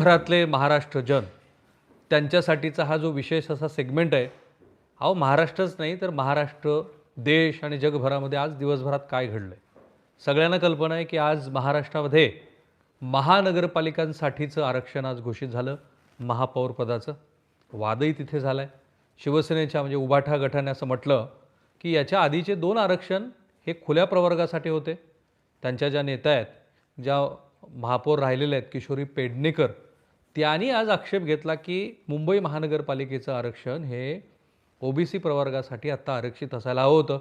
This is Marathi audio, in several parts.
जगभरातले महाराष्ट्र जन त्यांच्यासाठीचा हा जो विशेष असा सेगमेंट आहे हा महाराष्ट्रच नाही तर महाराष्ट्र देश आणि जगभरामध्ये आज दिवसभरात काय घडलं आहे सगळ्यांना कल्पना आहे की आज महाराष्ट्रामध्ये महानगरपालिकांसाठीचं आरक्षण आज घोषित झालं महापौरपदाचं वादही तिथे झालं आहे शिवसेनेच्या म्हणजे उबाठा गटाने असं म्हटलं की याच्या आधीचे दोन आरक्षण हे खुल्या प्रवर्गासाठी होते. त्यांच्या ज्या नेत्या आहेत ज्या महापौर राहिलेल्या आहेत किशोरी पेडणेकर त्यांनी आज आक्षेप घेतला की मुंबई महानगरपालिकेचं आरक्षण हे ओबीसी प्रवर्गासाठी आत्ता आरक्षित असायला हवं होतं.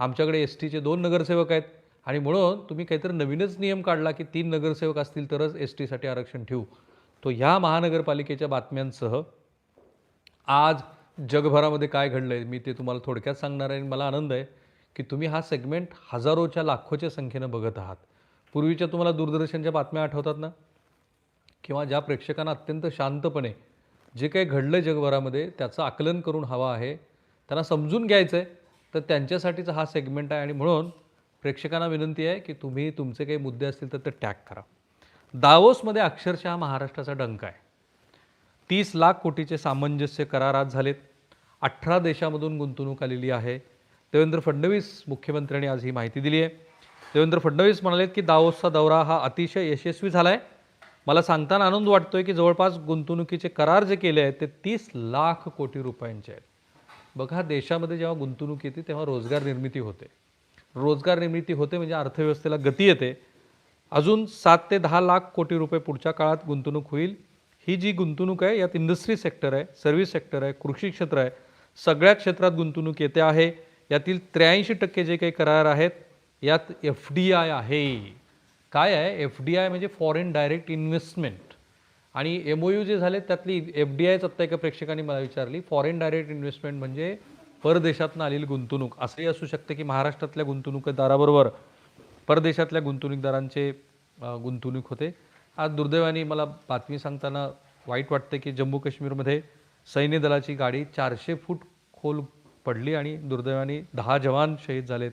आमच्याकडे एस टीचे दोन नगरसेवक आहेत आणि म्हणून तुम्ही काहीतरी नवीनच नियम काढला की तीन नगरसेवक असतील तरच एस टीसाठी आरक्षण ठेवू. तो ह्या महानगरपालिकेच्या बातम्यांसह आज जगभरामध्ये काय घडलं आहे मी ते तुम्हाला थोडक्यात सांगणार आहे आणि मला आनंद आहे की तुम्ही हा सेगमेंट हजारोच्या लाखोच्या संख्येनं बघत आहात. पूर्वीच्या तुम्हाला दूरदर्शनच्या बातम्या आठवतात ना? किंवा ज्या प्रेक्षकांना अत्यंत शांतपणे जे काही घडलं जगभरामध्ये त्याचं आकलन करून हवं आहे त्यांना समजून घ्यायचं आहे तर त्यांच्यासाठीचा हा सेगमेंट आहे. आणि म्हणून प्रेक्षकांना विनंती आहे की तुम्ही तुमचे काही मुद्दे असतील तर ते टॅग करा. दावोसमध्ये अक्षरशः महाराष्ट्राचा डंका आहे. तीस लाख कोटीचे सामंजस्य करार आज झालेत. अठरा देशामधून गुंतवणूक आलेली आहे. देवेंद्र फडणवीस मुख्यमंत्र्यांनी आज ही माहिती दिली आहे. देवेंद्र फडणवीस म्हणालेत की दावोसचा दौरा हा अतिशय यशस्वी झाला आहे मला सांगताना आनंद वाटतोय की जवळपास गुंतवणुकीचे करार जे केले आहेत ते तीस लाख कोटी रुपयांचे आहेत. बघा देशामध्ये जेव्हा गुंतवणूक येते तेव्हा रोजगार निर्मिती होते. रोजगार निर्मिती होते म्हणजे अर्थव्यवस्थेला गती येते. अजून सात ते दहा लाख कोटी रुपये पुढच्या काळात गुंतवणूक होईल. ही जी गुंतवणूक आहे यात इंडस्ट्री सेक्टर आहे सर्व्हिस सेक्टर आहे कृषी क्षेत्र आहे सगळ्या क्षेत्रात गुंतवणूक येते आहे. यातील त्र्याऐंशी टक्के जे काही करार आहेत यात एफ डी आय आहे. काय आहे एफ डी आय म्हणजे फॉरेन डायरेक्ट इन्व्हेस्टमेंट आणि एम ओ यू जे झाले त्यातली एफ डी आयच आत्ता एका प्रेक्षकांनी मला विचारली फॉरेन डायरेक्ट इन्व्हेस्टमेंट म्हणजे परदेशातनं आलेली गुंतवणूक. असंही असू शकते की महाराष्ट्रातल्या गुंतवणूकदाराबरोबर परदेशातल्या गुंतवणूकदारांचे गुंतवणूक होते. आज दुर्दैवाने मला बातमी सांगताना वाईट वाटते की जम्मू काश्मीरमध्ये सैन्य दलाची गाडी चारशे फूट खोल पडली आणि दुर्दैवाने दहा जवान शहीद झालेत.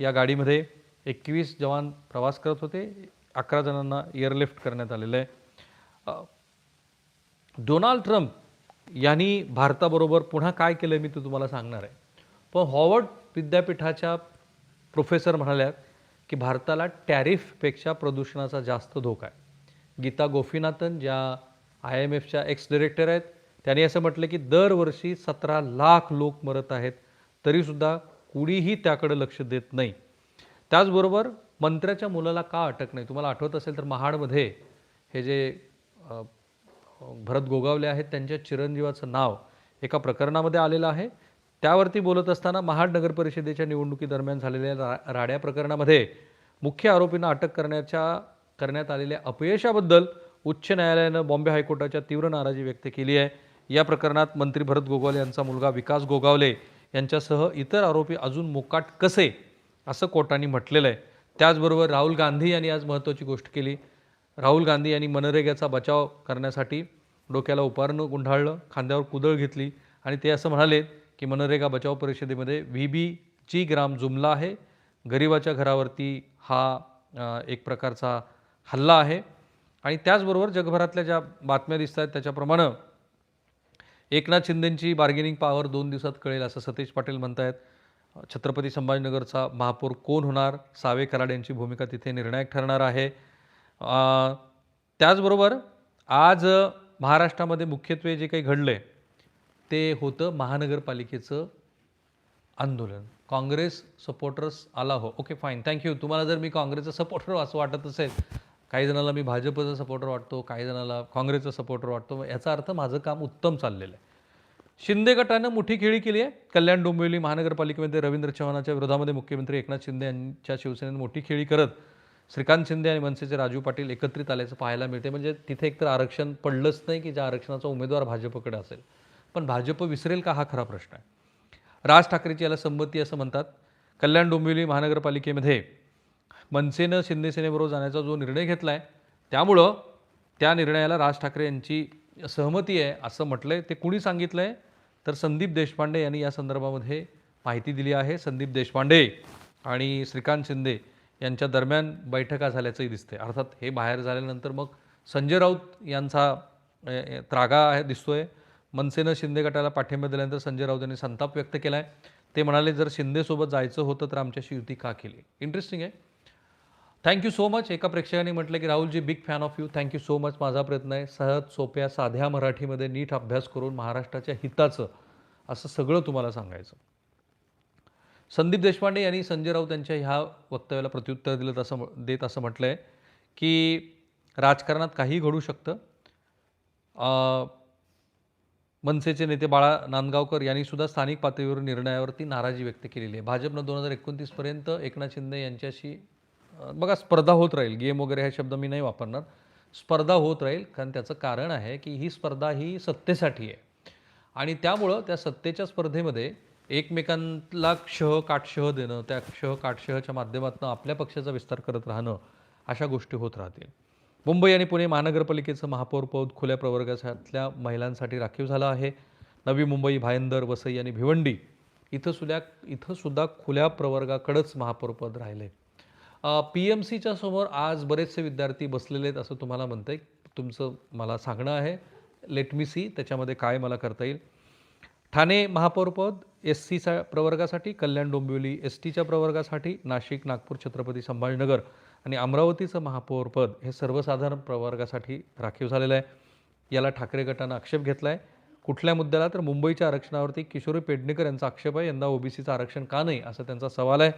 या गाडीमध्ये एकवीस जवान प्रवास करत होते. अकरा जणांना एअरलिफ्ट करण्यात आलेलं आहे. डोनाल्ड ट्रम्प यांनी भारताबरोबर पुन्हा काय केलं मी ते तुम्हाला सांगणार आहे. पण हॉवर्ड विद्यापीठाच्या प्रोफेसर म्हणाल्यात की भारताला टॅरिफपेक्षा प्रदूषणाचा जास्त धोका आहे. गीता गोपीनाथन ज्या आय एम एफच्या एक्स डिरेक्टर आहेत त्यांनी असं म्हटलं की दरवर्षी सतरा लाख लोक मरत आहेत तरीसुद्धा कुणीही त्याकडे लक्ष देत नाही. त्याचबरोबर मंत्र्याच्या मुलाला का अटक नाही? तुम्हाला आठवत असेल तर महाडमध्ये हे जे भरत गोगावले आहेत त्यांच्या चिरंजीवाचं नाव एका प्रकरणामध्ये आलेलं आहे. त्यावरती बोलत असताना महाड नगर परिषदेच्या निवडणुकीदरम्यान झालेल्या रा राड्या प्रकरणामध्ये मुख्य आरोपींना अटक करण्याच्या करण्यात आलेल्या अपयशाबद्दल उच्च न्यायालयानं बॉम्बे हायकोर्टाच्या तीव्र नाराजी व्यक्त केली आहे. या प्रकरणात मंत्री भरत गोगावले यांचा मुलगा विकास गोगावले यांच्यासह इतर आरोपी अजून मोकाट कसे असं कोर्टाने म्हटलेलं आहे. त्याचबरोबर राहुल गांधी यांनी आज महत्त्वाची गोष्ट केली. राहुल गांधी यांनी मनरेगाचा बचाव करण्यासाठी डोक्याला उपारणं गुंढाळलं खांद्यावर कुदळ घेतली आणि ते असं म्हणाले की मनरेगा बचाव परिषदेमध्ये व्ही बी जी ग्राम जुमला आहे. गरिबाच्या घरावरती हा एक प्रकारचा हल्ला आहे. आणि त्याचबरोबर जगभरातल्या ज्या बातम्या दिसत आहेत त्याच्याप्रमाणे एकनाथ शिंदेंची बार्गेनिंग पॉवर दोन दिवसात कळेल असं सतीश पाटील म्हणत आहेत छत्रपती संभाजीनगरचा महापौर कोण होणार? सावे कराड यांची भूमिका तिथे निर्णायक ठरणार आहे. त्याचबरोबर आज महाराष्ट्रामध्ये मुख्यत्वे जे काही घडलं आहे ते होतं महानगरपालिकेचं आंदोलन. काँग्रेस सपोर्टर्स आला हो. Okay fine. थँक्यू तुम्हाला जर मी काँग्रेसचा सपोर्टर असं वाटत असेल काही जणाला मी भाजपचा सपोर्टर वाटतो काही जणाला काँग्रेसचा सपोर्टर वाटतो याचा अर्थ माझं काम उत्तम चाललेलं आहे. शिंदे गटानं मोठी खेळी केली आहे. कल्याण डोंबिवली महानगरपालिकेमध्ये रवींद्र चव्हाणाच्या विरोधामध्ये मुख्यमंत्री एकनाथ शिंदे यांच्या शिवसेनेनं मोठी खेळी करत श्रीकांत शिंदे आणि मनसेचे राजू पाटील एकत्रित आल्याचं पाहायला मिळते. म्हणजे तिथे एकतर आरक्षण पडलंच नाही की ज्या आरक्षणाचा उमेदवार भाजपकडे असेल. पण भाजप विसरेल का हा खरा प्रश्न आहे. राज ठाकरेची याला संमती असं म्हणतात. कल्याण डोंबिवली महानगरपालिकेमध्ये मनसेनं शिंदेसेनेबरोबर जाण्याचा जो निर्णय घेतला आहे त्यामुळं त्या निर्णयाला राज ठाकरे यांची सहमती आहे असं म्हटलं आहे ते कुणी सांगितलं आहे तर संदीप देशपांडे यांनी या संदर्भामध्ये माहिती दिली आहे. संदीप देशपांडे आणि श्रीकांत शिंदे यांच्या दरम्यान बैठका झाल्याचंही दिसते अर्थात हे बाहेर झाल्यानंतर मग संजय राऊत यांचा त्रागा आहे दिसतो आहे मनसेनं शिंदे गटाला पाठिंबा दिल्यानंतर संजय राऊत यांनी संताप व्यक्त केला आहे ते म्हणाले जर शिंदेसोबत जायचं होतं तर आमच्याशी युती का केली? इंटरेस्टिंग आहे. थँक्यू सो मच एका प्रेक्षकाने म्हटलं की Rahul ji big fan of you thank you so much माझा प्रयत्न आहे सहज सोप्या साध्या मराठीमध्ये नीट अभ्यास करून महाराष्ट्राच्या हिताचं असं सगळं तुम्हाला सांगायचं. संदीप देशपांडे यांनी संजय राऊत यांच्या ह्या वक्तव्याला प्रत्युत्तर दिलं असं देत असं म्हटलं आहे की राजकारणात काहीही घडू शकतं. मनसेचे नेते बाळा नांदगावकर यांनीसुद्धा स्थानिक पातळीवर निर्णयावरती नाराजी व्यक्त केलेली आहे. भाजपनं दोन हजार एकोणतीसपर्यंत एकनाथ शिंदे यांच्याशी बघा स्पर्धा होत राहील. गेम वगैरे हा शब्द मी नाही वापरणार. स्पर्धा होत राहील कारण त्याचं कारण आहे की ही स्पर्धा ही सत्तेसाठी आहे. आणि त्यामुळं त्या सत्तेच्या स्पर्धेमध्ये एकमेकांना क्षह काटशह देणं त्या क्षह काटशहच्या माध्यमातून आपल्या पक्षाचा विस्तार करत राहणं अशा गोष्टी होत राहतील. मुंबई आणि पुणे महानगरपालिकेचं महापौरपद खुल्या प्रवर्गातल्या महिलांसाठी राखीव झालं आहे. नवी मुंबई भायंदर वसई आणि भिवंडी इथं सुद्धा इथं सुद्धा खुल्या प्रवर्गाकडंच महापौरपद राहिलं राहिले पी एम सीच्या समोर आज बरेचसे विद्यार्थी बसलेले आहेत असं तुम्हाला म्हणतं आहे तुमचं मला सांगणं आहे. लेट मी सी त्याच्यामध्ये काय मला करता येईल. ठाणे महापौरपद एस सीचा प्रवर्गासाठी कल्याण डोंबिवली एस टीच्या प्रवर्गासाठी नाशिक नागपूर छत्रपती संभाजीनगर आणि अमरावतीचं महापौरपद हे सर्वसाधारण प्रवर्गासाठी राखीव झालेलं आहे. याला ठाकरे गटानं आक्षेप घेतला आहे कुठल्या मुद्द्याला? तर मुंबईच्या आरक्षणावरती किशोरी पेडणेकर यांचा आक्षेप आहे. यंदा ओबीसीचं आरक्षण का नाही? असा त्यांचा सवाल आहे.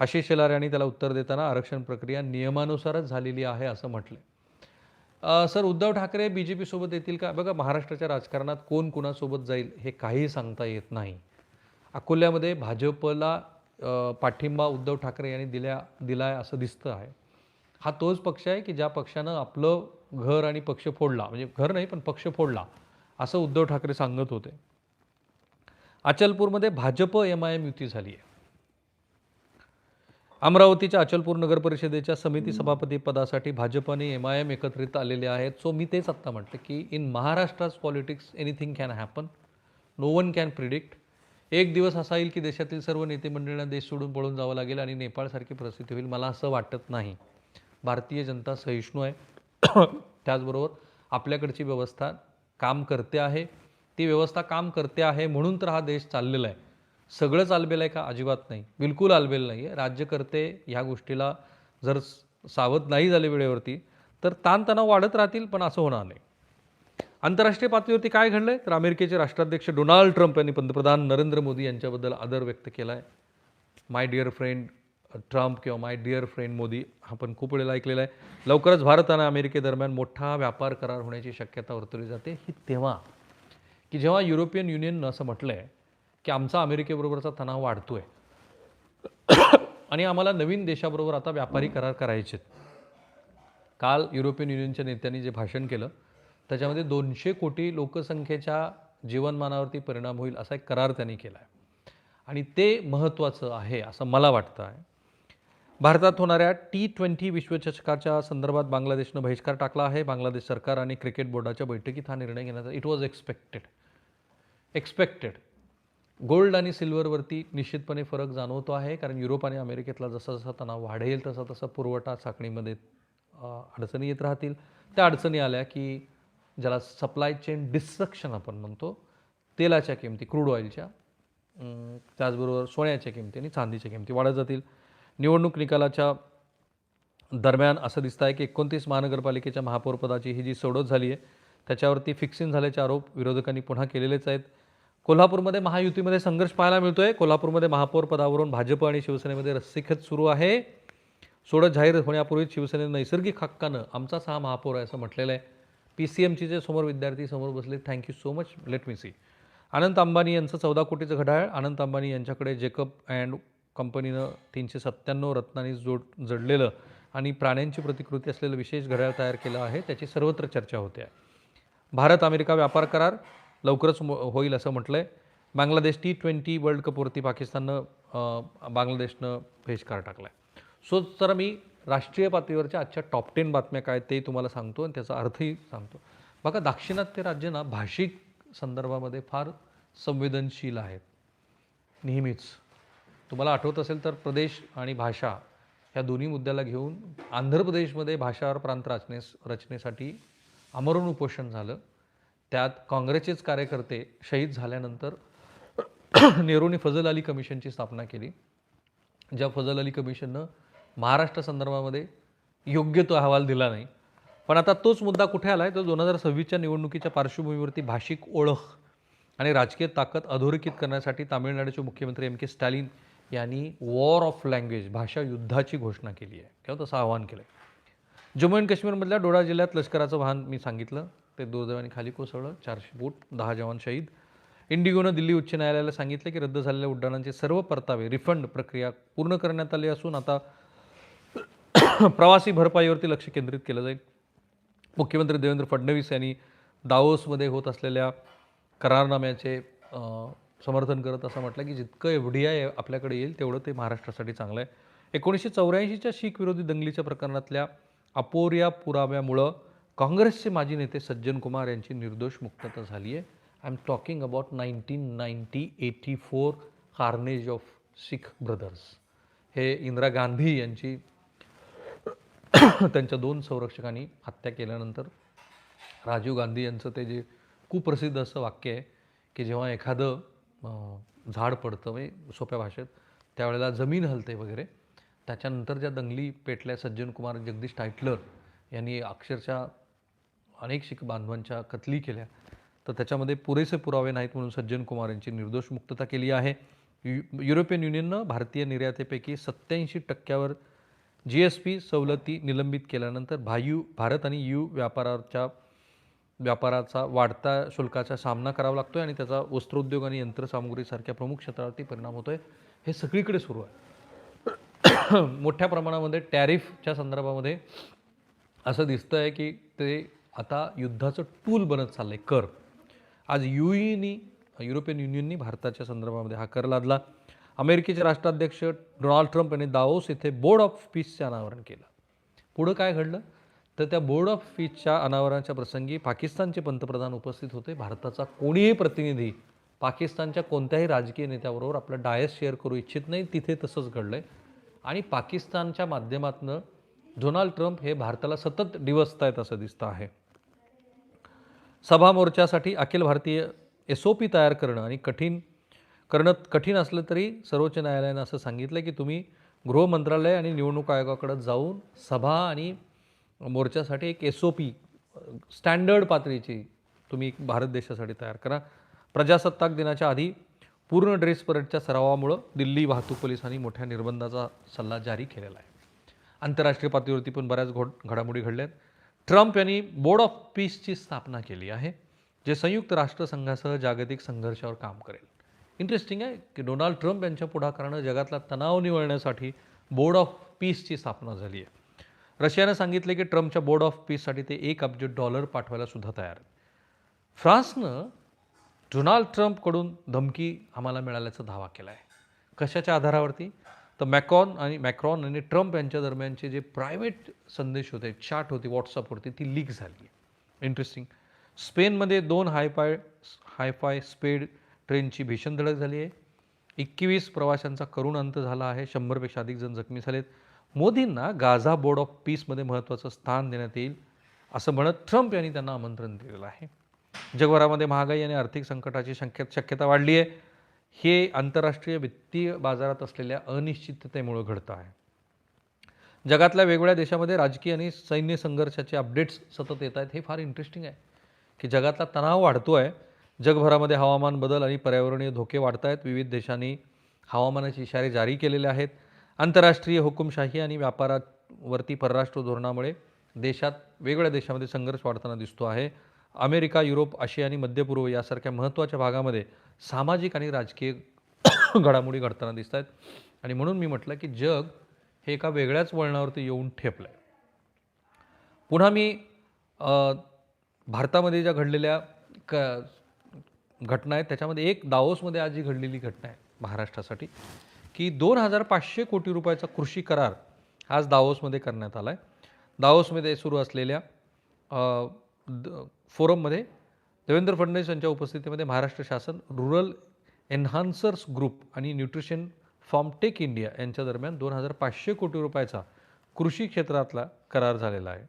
आशिष शेलार यांनी त्याला उत्तर देताना आरक्षण प्रक्रिया नियमानुसारच झालेली आहे असं म्हटलं sir Uddhav Thackeray B J पीसोबत येतील का? बघा महाराष्ट्राच्या राजकारणात कोण कुणासोबत जाईल हे काही सांगता येत नाही. अकोल्यामध्ये भाजपला पाठिंबा उद्धव ठाकरे यांनी दिल्या दिला आहे असं दिसतं आहे. हा तोच पक्ष आहे की ज्या पक्षानं आपलं घर आणि पक्ष फोडला. म्हणजे घर नाही पण पक्ष फोडला असं उद्धव ठाकरे सांगत होते. अचलपूरमध्ये भाजप एम आय एम युती झाली आहे अमरावतीच्या अचलपूर नगर परिषदेच्या समिती सभापती पदासाठी भाजप आणि एम आय एम एकत्रित आलेले आहेत. सो मी तेच आत्ता म्हटलं की in Maharashtra's politics anything can happen no one can predict एक दिवस असा येईल की देशातील सर्व नेते मंडळींना देश सोडून पळून जावं लागेल आणि नेपाळसारखी परिस्थिती होईल. मला असं वाटत नाही. भारतीय जनता सहिष्णू आहे. त्याचबरोबर आपल्याकडची व्यवस्था काम करते आहे. ती व्यवस्था काम करते आहे म्हणून तर हा देश चाललेला आहे. सगळंच आलबेल आहे का? अजिबात नाही. बिलकुल आलबेल नाही आहे राज्यकर्ते ह्या गोष्टीला जर सावध नाही झाले वेळेवरती तर ताणतणाव वाढत राहतील पण असं होणार नाही. आंतरराष्ट्रीय पातळीवरती काय घडलंय? तर अमेरिकेचे राष्ट्राध्यक्ष डोनाल्ड ट्रम्प यांनी पंतप्रधान नरेंद्र मोदी यांच्याबद्दल आदर व्यक्त केला आहे माय डिअर फ्रेंड ट्रम्प किंवा माय डिअर फ्रेंड मोदी आपण खूप वेळेला ऐकलेला आहे. लवकरच भारत आणि अमेरिकेदरम्यान मोठा व्यापार करार होण्याची शक्यता वर्तवली जाते. ही तेव्हा की जेव्हा युरोपियन युनियननं असं म्हटलं आहे की आमचा अमेरिकेबरोबरचा तणाव वाढतो आहे आणि आम्हाला नवीन देशाबरोबर आता व्यापारी करार करायचे काल युरोपियन युनियनच्या नेत्यांनी जे भाषण केलं त्याच्यामध्ये दोनशे कोटी लोकसंख्येच्या जीवनमानावरती परिणाम होईल असा एक करार त्यांनी केला आहे आणि ते महत्त्वाचं आहे असं मला वाटतं आहे. भारतात होणाऱ्या टी ट्वेंटी विश्वचषकाच्या संदर्भात बांगलादेशनं बहिष्कार टाकला आहे. बांगलादेश सरकार आणि क्रिकेट बोर्डाच्या बैठकीत हा निर्णय घेण्याचा it was expected expected gold आणि सिल्वरवरती निश्चितपणे फरक जाणवतो आहे कारण युरोप आणि अमेरिकेतला जसा जसा तणाव वाढेल तसा तसा पुरवठा साखळीमध्ये अडचणी येत राहतील. त्या अडचणी आल्या की ज्याला सप्लाय चेन डिस्ट्रक्शन आपण म्हणतो तेलाच्या किमती क्रूड ऑइलच्या त्याचबरोबर सोन्याच्या किमती आणि चांदीच्या किमती वाढत जातील. निवडणूक निकालाच्या दरम्यान असं दिसतं आहे की एकोणतीस महानगरपालिकेच्या महापौरपदाची ही जी सोडत झाली आहे त्याच्यावरती फिक्सिंग झाल्याचे आरोप विरोधकांनी पुन्हा केलेलेच आहेत. कोल्हापूरमध्ये महायुतीमध्ये संघर्ष पाहायला मिळतोय. कोल्हापूरमध्ये महापौर पदावरून भाजप आणि शिवसेनेमध्ये रस्सीखेच सुरू आहे. सोडत जाहीर होण्यापूर्वीच शिवसेनेनं नैसर्गिक हक्कानं आमचाच हा महापौर आहे असं म्हटलेलं आहे पी सी एमची जे समोर विद्यार्थी समोर बसले thank you so much let me see Anant Ambani यांचं चौदा कोटीचं घड्याळ. अनंत अंबानी यांच्याकडे जेकब अँड कंपनीनं तीनशे सत्त्याण्णव रत्नांनी जोड जडलेलं आणि प्राण्यांची प्रतिकृती असलेलं विशेष घड्याळ तयार केलं आहे. त्याची सर्वत्र चर्चा होते. आहे भारत अमेरिका व्यापार करार. लवकरच होईल असं म्हटलं आहे बांगलादेश टी ट्वेंटी वर्ल्ड कपवरती पाकिस्ताननं बांगलादेशनं बहिष्कार टाकला आहे सो तर मी राष्ट्रीय पातळीवरच्या आजच्या टॉप टेन बातम्या काय ते तुम्हाला सांगतो आणि त्याचा अर्थही सांगतो. बघा दाक्षिणात्य राज्य ना भाषिक संदर्भामध्ये फार संवेदनशील आहेत नेहमीच. तुम्हाला आठवत असेल तर प्रदेश आणि भाषा ह्या दोन्ही मुद्द्याला घेऊन आंध्र प्रदेशमध्ये भाषावर प्रांत रचनेस रचनेसाठी आमरण उपोषण झालं. त्यात काँग्रेसचेच कार्यकर्ते शहीद झाल्यानंतर नेहरूंनी फजल अली कमिशनची स्थापना केली. ज्या फजल अली कमिशननं महाराष्ट्र संदर्भामध्ये योग्य तो अहवाल दिला नाही. पण आता तोच मुद्दा कुठे आला आहे तर दोन हजार सव्वीसच्या निवडणुकीच्या पार्श्वभूमीवरती भाषिक ओळख आणि राजकीय ताकद अधोरेखित करण्यासाठी तामिळनाडूचे मुख्यमंत्री एम के स्टॅलिन यांनी वॉर ऑफ लँग्वेज भाषा युद्धाची घोषणा केली आहे. किंवा तसं आवाहन केलं आहे जम्मू अँड काश्मीरमधल्या डोडा जिल्ह्यात लष्कराचं वाहन मी सांगितलं. ते दुर्दैवाने खाली कोसळलं. चारशे फूट दहा जवान शहीद. इंडिगोनं दिल्ली उच्च न्यायालयाला सांगितलं की रद्द झालेल्या उड्डाणांचे सर्व परतावे रिफंड प्रक्रिया पूर्ण करण्यात आली असून आता प्रवासी भरपाईवरती लक्ष केंद्रित केलं जाईल. मुख्यमंत्री देवेंद्र फडणवीस यांनी दाओसमध्ये होत असलेल्या करारनाम्याचे समर्थन करत असं म्हटलं की जितकं एफ डी आय आपल्याकडे येईल तेवढं ते महाराष्ट्रासाठी चांगलं आहे. एकोणीसशे चौऱ्याऐंशीच्या शीख विरोधी दंगलीच्या प्रकरणातल्या अपोर्या पुराव्यामुळं काँग्रेसचे माजी नेते सज्जन कुमार यांची निर्दोष मुक्तता झाली आहे. I am talking about nineteen ninety eighty four carnage of Sikh brothers हे इंदिरा गांधी यांची त्यांच्या दोन संरक्षकांनी हत्या केल्यानंतर राजीव गांधी यांचं ते जे कुप्रसिद्ध असं वाक्य आहे की जेव्हा एखादं झाड पडतं म्हणजे सोप्या भाषेत त्यावेळेला जमीन हलते वगैरे त्याच्यानंतर ज्या दंगली पेटल्या सज्जन कुमार जगदीश टायटलर यांनी अक्षरशः अनेक शिख बांधवांच्या कतली केल्या. तर त्याच्यामध्ये पुरेसे पुरावे नाहीत म्हणून सज्जन कुमार यांची निर्दोष मुक्तता केली आहे. यु युरोपियन युनियननं भारतीय निर्यातीपैकी सत्त्याऐंशी टक्क्यावर जी एस पी सवलती निलंबित केल्यानंतर भायू भारत आणि यू व्यापाराच्या व्यापाराचा वाढता शुल्काचा सामना करावा लागतो आहे आणि त्याचा वस्त्रोद्योग आणि यंत्रसामुग्रीसारख्या प्रमुख क्षेत्रावरती परिणाम होतो आहे हे सगळीकडे सुरू आहे. मोठ्या प्रमाणामध्ये टॅरिफच्या संदर्भामध्ये असं दिसतं आहे की ते आता युद्धाचं टूल बनत चाललं आहे कर. आज यू ईनी युरोपियन युनियननी भारताच्या संदर्भामध्ये हा कर लादला. अमेरिकेचे राष्ट्राध्यक्ष डोनाल्ड ट्रम्प यांनी दाओस येथे बोर्ड ऑफ पीसचे अनावरण केलं. पुढं काय घडलं? तर त्या बोर्ड ऑफ पीसच्या अनावरणाच्या प्रसंगी पाकिस्तानचे पंतप्रधान उपस्थित होते. भारताचा कोणीही प्रतिनिधी पाकिस्तानच्या कोणत्याही राजकीय नेत्याबरोबर आपलं डायस शेअर करू इच्छित नाही. तिथे तसंच घडलं आहे आणि पाकिस्तानच्या माध्यमातनं डोनाल्ड ट्रम्प हे भारताला सतत डिवसत आहेत असं दिसतं आहे. सभा मोर्चासाठी Akhil Bharatiya S O P तयार करणं आणि कठीण करणं कठीण असलं तरी सर्वोच्च न्यायालयानं असं सांगितलं की तुम्ही गृह मंत्रालय आणि निवडणूक आयोगाकडं जाऊन सभा आणि मोर्चासाठी एक एस ओ पी स्टँडर्ड पातळीची तुम्ही भारत देशासाठी तयार करा. प्रजासत्ताक दिनाच्या आधी पूर्ण ड्रेस परेडच्या सरावामुळं दिल्ली वाहतूक पोलिसांनी मोठ्या निर्बंधाचा सल्ला जारी केलेला आहे. आंतरराष्ट्रीय पातळीवरती पण बऱ्याच घोड घडामोडी घडल्या आहेत ट्रम्प यांनी बोर्ड ऑफ पीसची स्थापना केली आहे जे संयुक्त राष्ट्रसंघासह जागतिक संघर्षावर काम करेल. इंटरेस्टिंग आहे की डोनाल्ड ट्रम्प यांच्या पुढाकारानं जगातला तणाव निवळण्यासाठी बोर्ड ऑफ पीसची स्थापना झाली आहे. रशियानं सांगितले की ट्रम्पच्या बोर्ड ऑफ पीससाठी ते एक अब्ज डॉलर पाठवायला सुद्धा तयार आहेत. फ्रान्सनं डोनाल्ड ट्रम्पकडून धमकी आम्हाला मिळाल्याचा दावा केला आहे कशाच्या आधारावरती? तर मॅकॉन आणि मॅक्रॉन आणि ट्रम्प यांच्या दरम्यानचे जे प्रायव्हेट संदेश होते चॅट होती व्हॉट्सअपवरती ती लीक झाली आहे. इंटरेस्टिंग स्पेनमध्ये दोन हायफाय हायफाय स्पेड ट्रेनची भीषण धडक झाली आहे. एकवीस प्रवाशांचा करुण अंत झाला आहे. शंभरपेक्षा अधिक जण जखमी झालेत. मोदींना गाझा बोर्ड ऑफ पीसमध्ये महत्त्वाचं स्थान देण्यात येईल असं म्हणत ट्रम्प यांनी त्यांना आमंत्रण दिलेलं आहे. जगभरामध्ये महागाई आणि आर्थिक संकटाची शक्य शक्यता वाढली आहे. हे आंतरराष्ट्रीय वित्तीय बाजारात असलेल्या अनिश्चिततेमुळे घडतं आहे. जगातल्या वेगवेगळ्या देशामध्ये राजकीय आणि सैन्य संघर्षाचे अपडेट्स सतत येत आहेत हे फार इंटरेस्टिंग आहे. की जगातला तणाव वाढतो आहे जगभरामध्ये हवामान बदल आणि पर्यावरणीय धोके वाढत आहेत विविध देशांनी हवामानाचे इशारे जारी केलेले आहेत. आंतरराष्ट्रीय हुकुमशाही आणि व्यापारावरती परराष्ट्र धोरणामुळे देशात वेगवेगळ्या देशामध्ये संघर्ष वाढताना दिसतो आहे. अमेरिका युरोप आशिया आणि मध्य पूर्व यासारख्या महत्त्वाच्या भागामध्ये सामाजिक आणि राजकीय घडामोडी घडताना दिसत आहेत आणि म्हणून मी म्हटलं की जग हे एका वेगळ्याच वळणावरती येऊन ठेपलं आहे पुन्हा मी भारतामध्ये ज्या घडलेल्या क घटना आहेत त्याच्यामध्ये एक दाओसमध्ये आज जी घडलेली घटना आहे महाराष्ट्रासाठी की दोन हजार पाचशे कोटी रुपयाचा कृषी करार आज दाओसमध्ये करण्यात आला आहे दाओसमध्ये सुरू असलेल्या फोरममध्ये देवेंद्र फडणवीस यांच्या उपस्थितीमध्ये महाराष्ट्र शासन रुरल एन्हान्सर्स ग्रुप आणि न्यूट्रिशन फॉर्म टेक इंडिया यांच्या दरम्यान दोन हजार पाचशे कोटी रुपयाचा कृषी क्षेत्रातला करार झालेला आहे.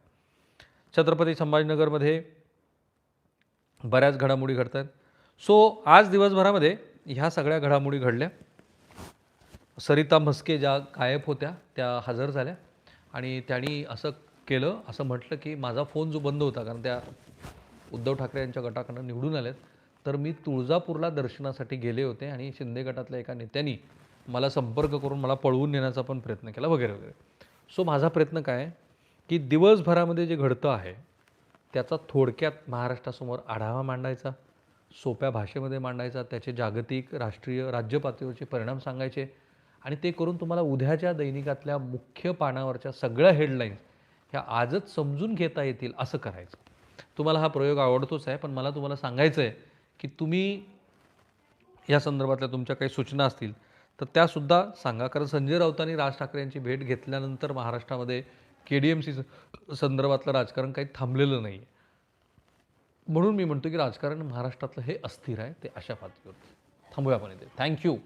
छत्रपती संभाजीनगरमध्ये बऱ्याच घडामोडी घडत आहेत सो आज दिवसभरामध्ये ह्या सगळ्या घडामोडी घडल्या. सरिता म्हस्के ज्या गायब होत्या त्या हजर झाल्या आणि त्यांनी असं केलं असं म्हटलं की माझा फोन जो बंद होता कारण त्या उद्धव ठाकरे यांच्या गटाकडनं निवडून आलेत. तर मी तुळजापूरला दर्शनासाठी गेले होते आणि शिंदे गटातल्या एका नेत्यांनी मला संपर्क करून मला पळवून नेण्याचा पण प्रयत्न केला वगैरे वगैरे. सो माझा प्रयत्न काय की दिवसभरामध्ये जे घडतं आहे त्याचा थोडक्यात महाराष्ट्रासमोर आढावा मांडायचा सोप्या भाषेमध्ये मांडायचा त्याचे जागतिक राष्ट्रीय राज्य पातळीवरचे परिणाम सांगायचे आणि ते करून तुम्हाला उद्याच्या दैनिकातल्या मुख्य पानावरच्या सगळ्या हेडलाईन्स ह्या आजच समजून घेता येतील असं करायचं. तुम्हाला हा प्रयोग आवडतोच आहे पण मला तुम्हाला सांगायचं आहे की तुम्ही या संदर्भातल्या तुमच्या काही सूचना असतील तर त्यासुद्धा सांगा. कारण संजय राऊतांनी राज ठाकरे यांची भेट घेतल्यानंतर महाराष्ट्रामध्ये के डी एम सी संदर्भातलं राजकारण काही थांबलेलं नाही आहे म्हणून मी म्हणतो की राजकारण महाराष्ट्रातलं हे अस्थिर आहे ते अशा पातळीवर थांबूया आपण इथे. थँक्यू